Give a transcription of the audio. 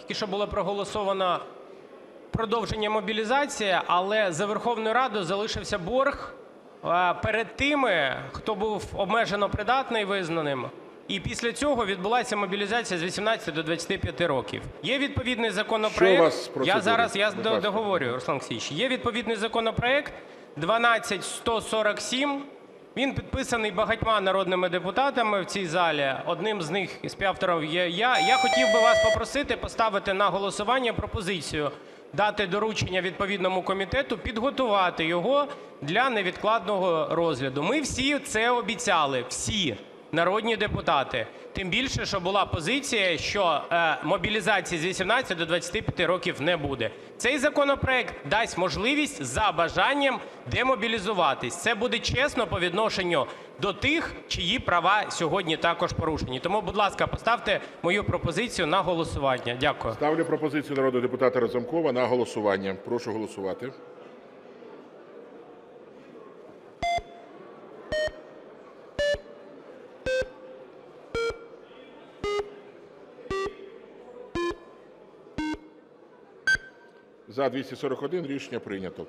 тільки що було проголосовано продовження мобілізації, але за Верховною Радою залишився борг е, перед тими, хто був обмежено придатний визнаним. І після цього відбулася мобілізація з 18 до 25 років. Є відповідний законопроект. Я зараз я Будь до- ласка. договорюю, Руслан Олексійович. Є відповідний законопроект 12147. Він підписаний багатьма народними депутатами в цій залі. Одним з них із співавторів є я. Я хотів би вас попросити поставити на голосування пропозицію дати доручення відповідному комітету підготувати його для невідкладного розгляду. Ми всі це обіцяли, всі народні депутати. Тим більше, що була позиція, що е, мобілізації з 18 до 25 років не буде. Цей законопроект дасть можливість за бажанням демобілізуватись. Це буде чесно по відношенню до тих, чиї права сьогодні також порушені. Тому, будь ласка, поставте мою пропозицію на голосування. Дякую. Ставлю пропозицію народного депутата Разумкова на голосування. Прошу голосувати. За-241 рішення прийнято.